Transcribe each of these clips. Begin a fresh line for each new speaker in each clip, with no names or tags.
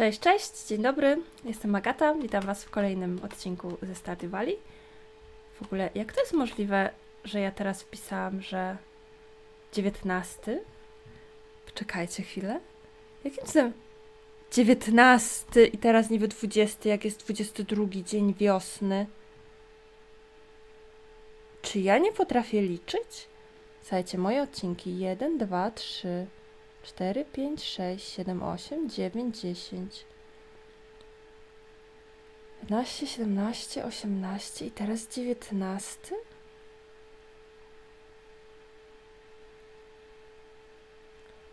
Cześć, cześć, dzień dobry. Jestem Agata, witam Was w kolejnym odcinku ze Stardew. W ogóle, jak to jest możliwe, że ja teraz wpisałam, że 19? Czekajcie chwilę. Jakim cudem 19 i teraz niby 20, jak jest 22 dzień wiosny? Czy ja nie potrafię liczyć? Słuchajcie, moje odcinki 1, 2, 3, 4, 5, 6, 7, 8, 9, 10, 11, 17, 18 i teraz 19?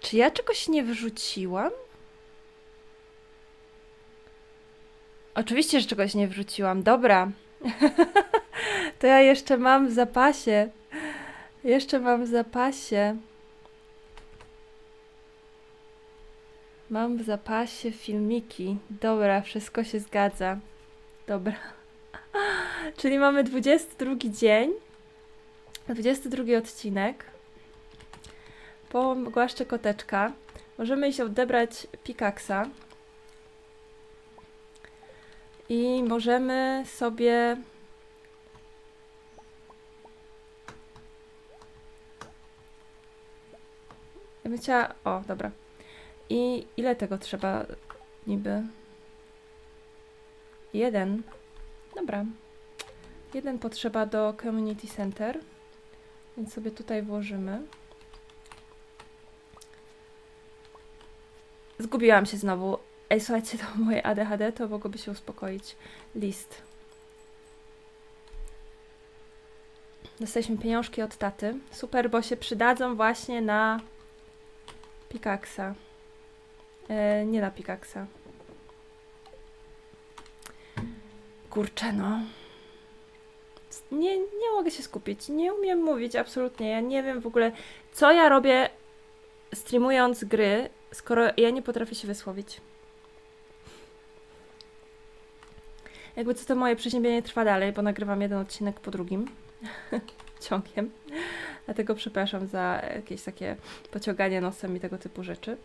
Czy ja czegoś nie wrzuciłam? Oczywiście, że czegoś nie wrzuciłam. Dobra. to ja jeszcze mam w zapasie. Jeszcze mam w zapasie. Mam w zapasie filmiki. Dobra, wszystko się zgadza. Dobra. Czyli mamy 22 dzień. 22 odcinek. Po głaszcze koteczka. Możemy iść odebrać pikaksa. I możemy sobie Ja bym chciała... O, dobra. I ile tego trzeba niby? Jeden. Dobra. Jeden potrzeba do Community Center. Więc sobie tutaj włożymy. Zgubiłam się znowu. Ej, słuchajcie, to moje ADHD to mogłoby się uspokoić. List. Dostaliśmy pieniążki od taty. Super, bo się przydadzą właśnie na Pikaksa. E, nie na Pikaksa. Kurczę, no. Nie, nie mogę się skupić. Nie umiem mówić absolutnie. Ja nie wiem w ogóle, co ja robię streamując gry, skoro ja nie potrafię się wysłowić. Jakby co to moje przeziębienie trwa dalej, bo nagrywam jeden odcinek po drugim. Ciągiem. Dlatego przepraszam za jakieś takie pociąganie nosem i tego typu rzeczy.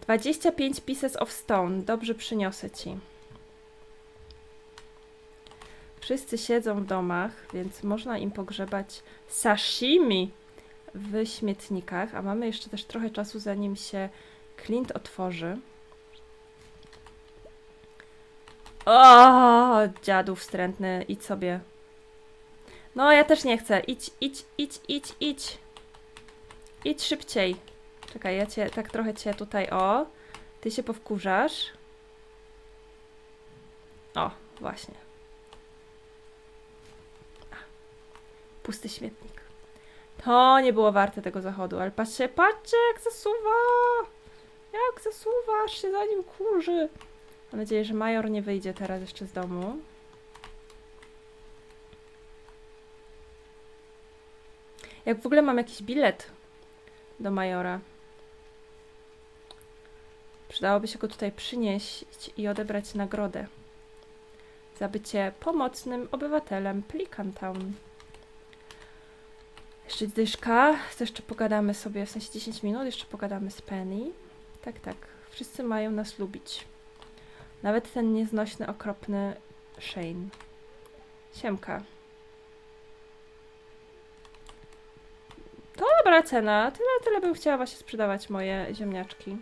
25 pieces of stone. Dobrze przyniosę ci. Wszyscy siedzą w domach, więc można im pogrzebać sashimi w śmietnikach, a mamy jeszcze też trochę czasu, zanim się Clint otworzy. O, dziadu wstrętny, idź sobie. No, ja też nie chcę. Idź, idź, idź, idź, idź. Idź szybciej. Czekaj, ja cię, tak trochę cię tutaj, o. Ty się powkurzasz. O, właśnie. Pusty śmietnik. To nie było warte tego zachodu, ale patrzcie, patrzcie jak zasuwa! Jak zasuwa, aż się za nim kurzy. Mam nadzieję, że major nie wyjdzie teraz jeszcze z domu. Jak w ogóle mam jakiś bilet do majora. Przydałoby się go tutaj przynieść i odebrać nagrodę za bycie pomocnym obywatelem Pelican. Jeszcze dyszka, to jeszcze pogadamy sobie, w sensie 10 minut, jeszcze pogadamy z Penny. Tak, tak, wszyscy mają nas lubić. Nawet ten nieznośny, okropny Shane. Siemka. Dobra cena, tyle, tyle bym chciała właśnie sprzedawać moje ziemniaczki.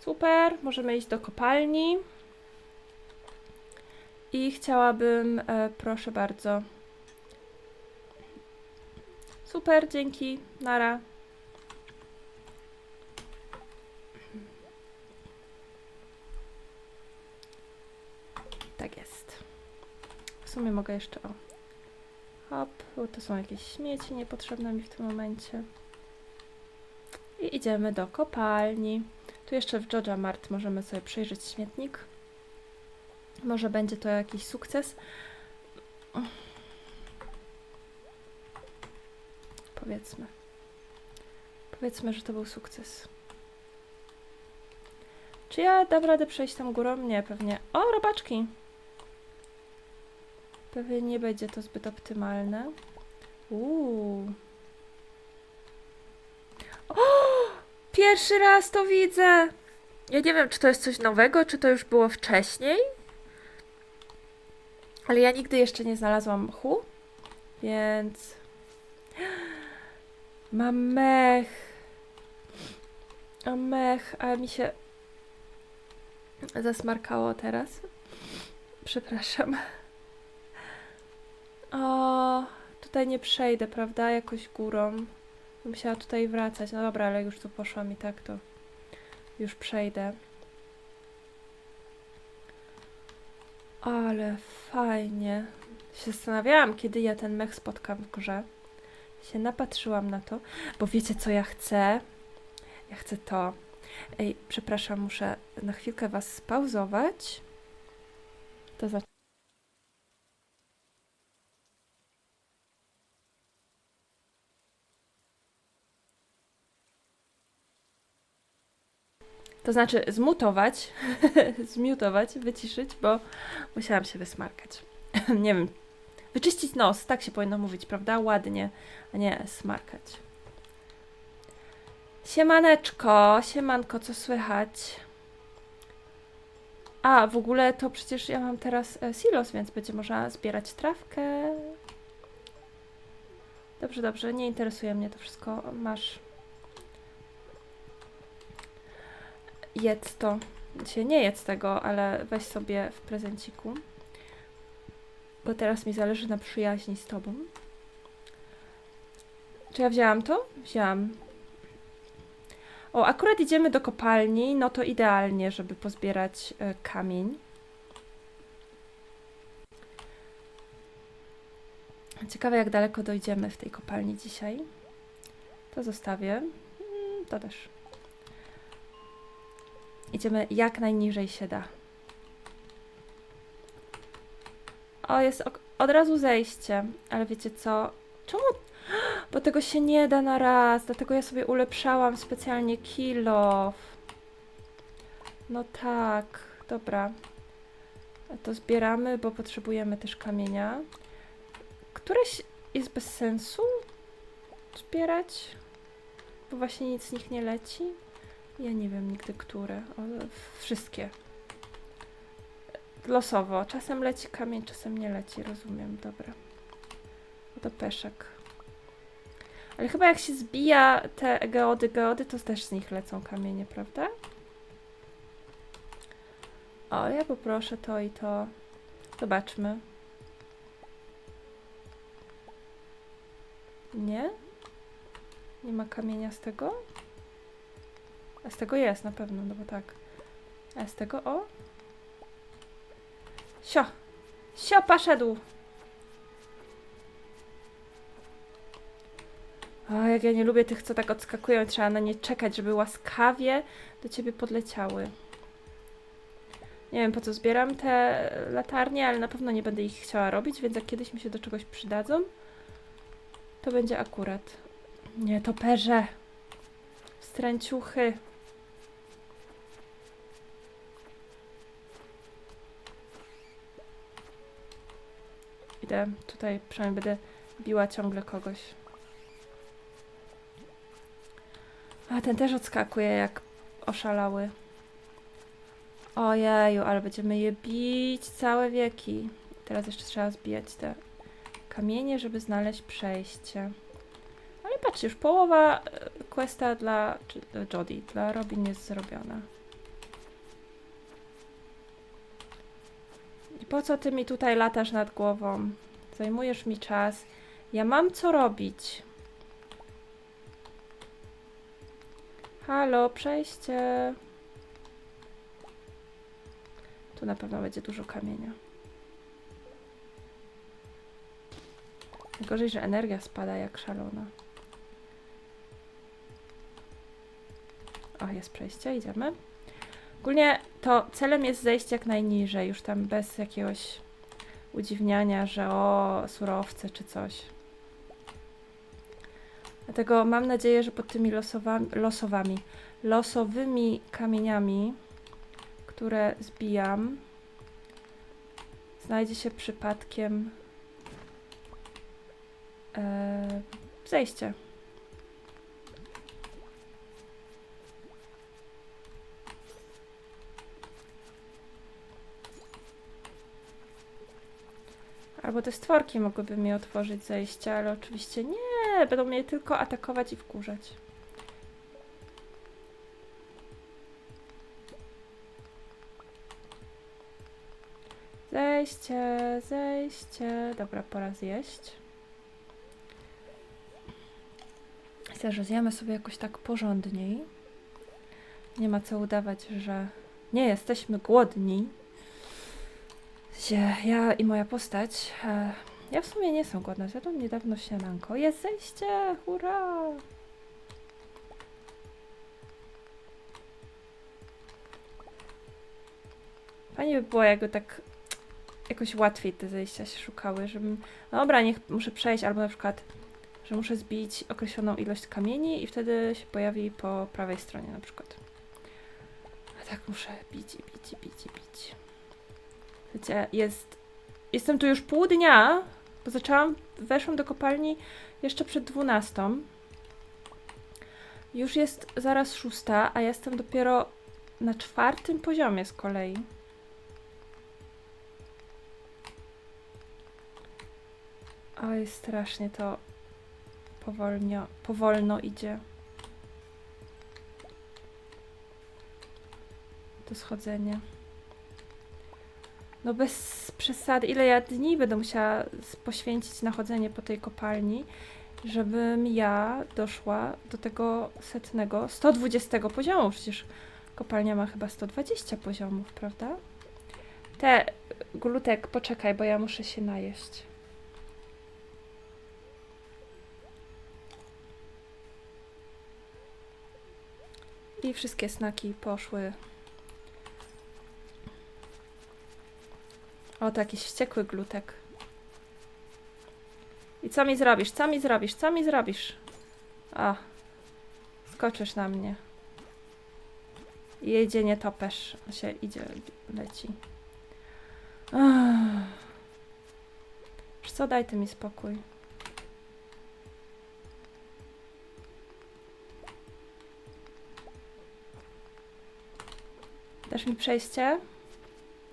Super, możemy iść do kopalni. I chciałabym, e, proszę bardzo. Super, dzięki, nara. Tak jest. W sumie mogę jeszcze, o. Hop, to są jakieś śmieci niepotrzebne mi w tym momencie. I idziemy do kopalni. Tu jeszcze w Georgia Mart możemy sobie przejrzeć śmietnik. Może będzie to jakiś sukces. Powiedzmy. Powiedzmy, że to był sukces. Czy ja dam radę przejść tam górą? Nie, pewnie. O, robaczki! Pewnie nie będzie to zbyt optymalne. Uuu. Pierwszy raz to widzę! Ja nie wiem, czy to jest coś nowego, czy to już było wcześniej. Ale ja nigdy jeszcze nie znalazłam mchu, więc mam mech. A mech, a mi się zasmarkało teraz. Przepraszam. O, tutaj nie przejdę, prawda? Jakoś górą. Musiała tutaj wracać. No dobra, ale już tu poszłam i tak to już przejdę. Ale fajnie. Się zastanawiałam, kiedy ja ten mech spotkam w grze. Się napatrzyłam na to, bo wiecie co ja chcę? Ja chcę to. Ej, przepraszam, muszę na chwilkę was spauzować. To za... To znaczy zmutować, zmiutować, wyciszyć, bo musiałam się wysmarkać. nie wiem. Wyczyścić nos, tak się powinno mówić, prawda? Ładnie, a nie smarkać. Siemaneczko, siemanko, co słychać? A, w ogóle to przecież ja mam teraz e, silos, więc będzie można zbierać trawkę. Dobrze, dobrze, nie interesuje mnie to wszystko. Masz. Jedz to. Się nie jedz tego, ale weź sobie w prezenciku. Bo teraz mi zależy na przyjaźni z tobą. Czy ja wzięłam to? Wzięłam. O, akurat idziemy do kopalni, no to idealnie, żeby pozbierać e, kamień. Ciekawe, jak daleko dojdziemy w tej kopalni dzisiaj. To zostawię. Mm, To też. Idziemy jak najniżej się da. O, jest od razu zejście, ale wiecie co? Czemu? Bo tego się nie da na raz, dlatego ja sobie ulepszałam specjalnie kilof. No tak, dobra. To zbieramy, bo potrzebujemy też kamienia. Któreś jest bez sensu zbierać, bo właśnie nic z nich nie leci. Ja nie wiem nigdy, które. Wszystkie. Losowo. Czasem leci kamień, czasem nie leci. Rozumiem, dobra. Oto peszek. Ale chyba jak się zbija te geody, geody, to też z nich lecą kamienie, prawda? O, ja poproszę to i to. Zobaczmy. Nie? Nie ma kamienia z tego? Z tego jest na pewno, no bo tak. A z tego o? Sio! Sio poszedł! O, jak ja nie lubię tych, co tak odskakują, trzeba na nie czekać, żeby łaskawie do ciebie podleciały. Nie wiem po co zbieram te latarnie, ale na pewno nie będę ich chciała robić, więc jak kiedyś mi się do czegoś przydadzą, to będzie akurat. Nie, to perze. Stręciuchy. Idę tutaj, przynajmniej będę biła ciągle kogoś. A ten też odskakuje jak oszalały. Ojeju, ale będziemy je bić całe wieki. Teraz jeszcze trzeba zbijać te kamienie, żeby znaleźć przejście. Ale patrzcie, już połowa e, questa dla dla Jodie, dla Robin jest zrobiona. Po co ty mi tutaj latasz nad głową? Zajmujesz mi czas. Ja mam co robić. Halo, przejście. Tu na pewno będzie dużo kamienia. Gorzej, że energia spada jak szalona. O, jest przejście, idziemy. Ogólnie to celem jest zejść jak najniżej, już tam bez jakiegoś udziwniania, że o, surowce czy coś. Dlatego mam nadzieję, że pod tymi losowami, losowami, losowymi kamieniami, które zbijam, znajdzie się przypadkiem e, zejście. Albo te stworki mogłyby mi otworzyć zejście, ale oczywiście nie, będą mnie tylko atakować i wkurzać. Zejście, zejście. Dobra, pora zjeść. Myślę, że zjemy sobie jakoś tak porządniej. Nie ma co udawać, że nie jesteśmy głodni. Się, ja i moja postać. E, ja w sumie nie jestem głodna. Zjadłam niedawno śniadanko. Jest zejście! Hurra! Fajnie by było, jakby tak jakoś łatwiej te zejścia się szukały, żebym... No dobra, niech muszę przejść, albo na przykład, że muszę zbić określoną ilość kamieni i wtedy się pojawi po prawej stronie na przykład. A tak muszę bić i bić i bić i bić. Wiecie, jest... Jestem tu już pół dnia, bo zaczęłam, weszłam do kopalni jeszcze przed 12. Już jest zaraz szósta, a jestem dopiero na czwartym poziomie z kolei. Oj, strasznie to powolnio, powolno idzie. To schodzenie. No bez przesady, ile ja dni będę musiała poświęcić na chodzenie po tej kopalni, żebym ja doszła do tego setnego, 120 poziomu. Przecież kopalnia ma chyba 120 poziomów, prawda? Te, glutek, poczekaj, bo ja muszę się najeść. I wszystkie snaki poszły. O, to jakiś wściekły glutek. I co mi zrobisz? Co mi zrobisz? Co mi zrobisz? A, skoczysz na mnie. I jedzie nie topesz. Się idzie, leci. Wiesz co, daj ty mi spokój. Dasz mi przejście?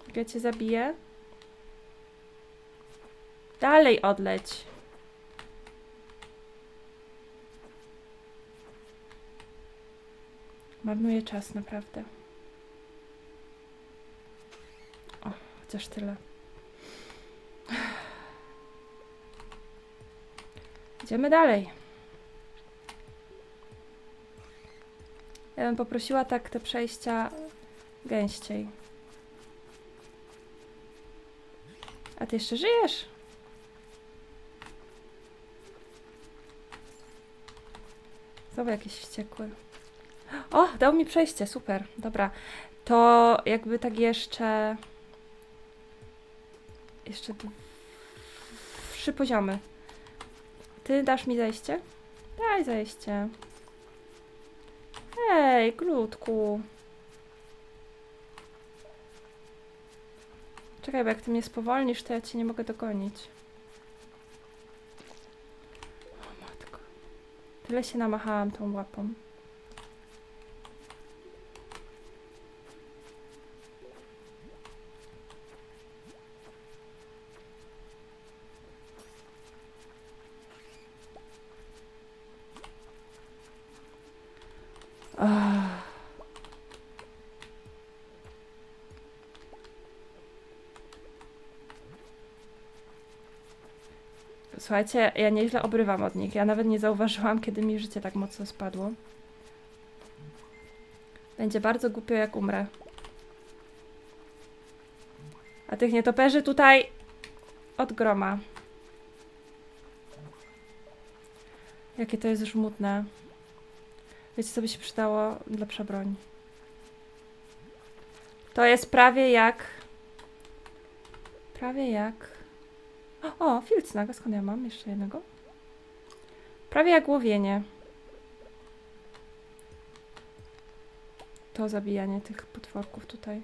Jak ja cię zabiję? Dalej odleć. Marnuję czas, naprawdę. O, chociaż tyle. Idziemy dalej. Ja bym poprosiła tak te przejścia gęściej. A ty jeszcze żyjesz? Znowu jakiś wściekły. O, dał mi przejście, super, dobra. To jakby tak jeszcze... Jeszcze trzy poziomy. Ty dasz mi zejście? Daj zejście. Ej, glutku. Czekaj, bo jak ty mnie spowolnisz, to ja cię nie mogę dogonić. O matko. Tyle się namachałam tą łapą. Słuchajcie, ja nieźle obrywam od nich. Ja nawet nie zauważyłam, kiedy mi życie tak mocno spadło. Będzie bardzo głupio, jak umrę. A tych nietoperzy tutaj od groma. Jakie to jest żmudne. Wiecie, co by się przydało? Lepsza broń. To jest prawie jak... Prawie jak... O, filcnaka, skąd ja mam jeszcze jednego? Prawie jak łowienie. To zabijanie tych potworków tutaj.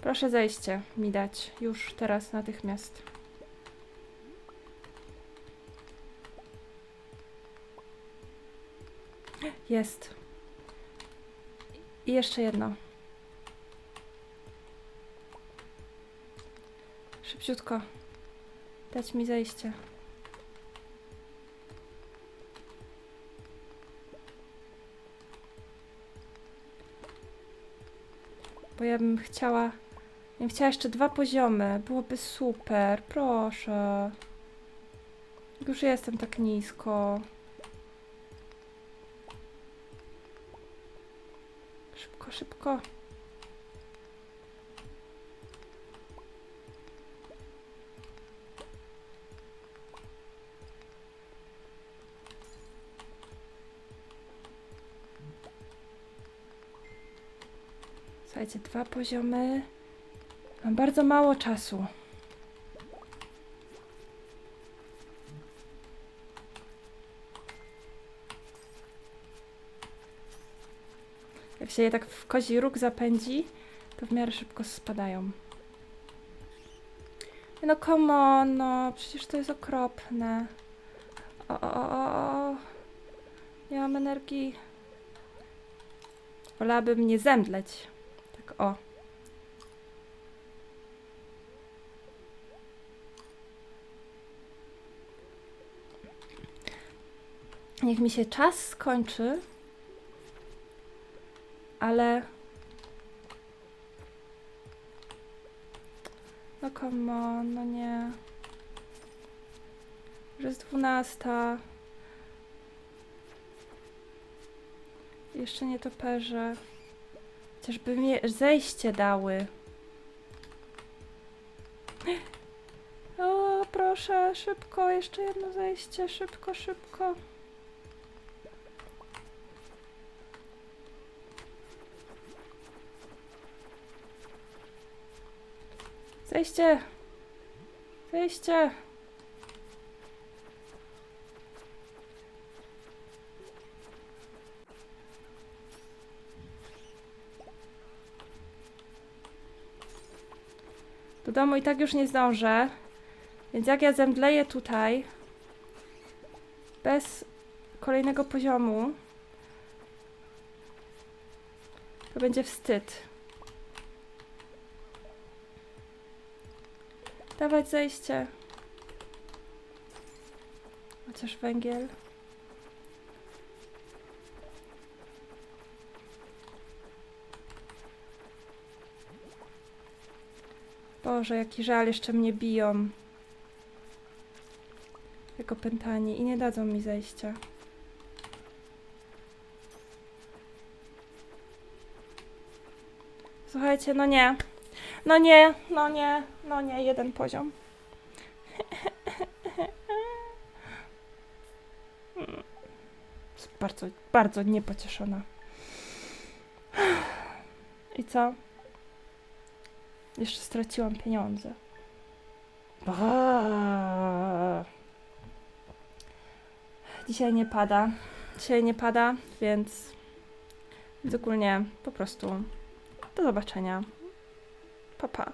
Proszę zejście mi dać. Już teraz, natychmiast. Jest. I jeszcze jedno. Szybciutko. Dać mi zejście. Bo ja bym chciała. Ja bym chciała jeszcze dwa poziomy. Byłoby super. Proszę. Już jestem tak nisko. Szybko, szybko. Słuchajcie, dwa poziomy. Mam bardzo mało czasu. Jak się je tak w kozi róg zapędzi, to w miarę szybko spadają. No come on, no przecież to jest okropne. O, o, o, o. Nie mam energii. Wolałabym nie zemdleć. O. Niech mi się czas skończy. Ale. No come on, no nie. Już jest dwunasta. Jeszcze nie toperze. Chociażby mi zejście dały. O, proszę, szybko, jeszcze jedno zejście, szybko, szybko. Zejście! Zejście! Do domu i tak już nie zdążę. Więc jak ja zemdleję tutaj bez kolejnego poziomu, to będzie wstyd. Dawać zejście. Chociaż węgiel. Boże, jaki żal, jeszcze mnie biją. Jako pętani i nie dadzą mi zejścia. Słuchajcie, no nie. No nie, no nie, no nie, jeden poziom. Bardzo, bardzo niepocieszona. I co? Jeszcze straciłam pieniądze. Dzisiaj nie pada. Dzisiaj nie pada, więc, więc ogólnie po prostu do zobaczenia. Pa, pa.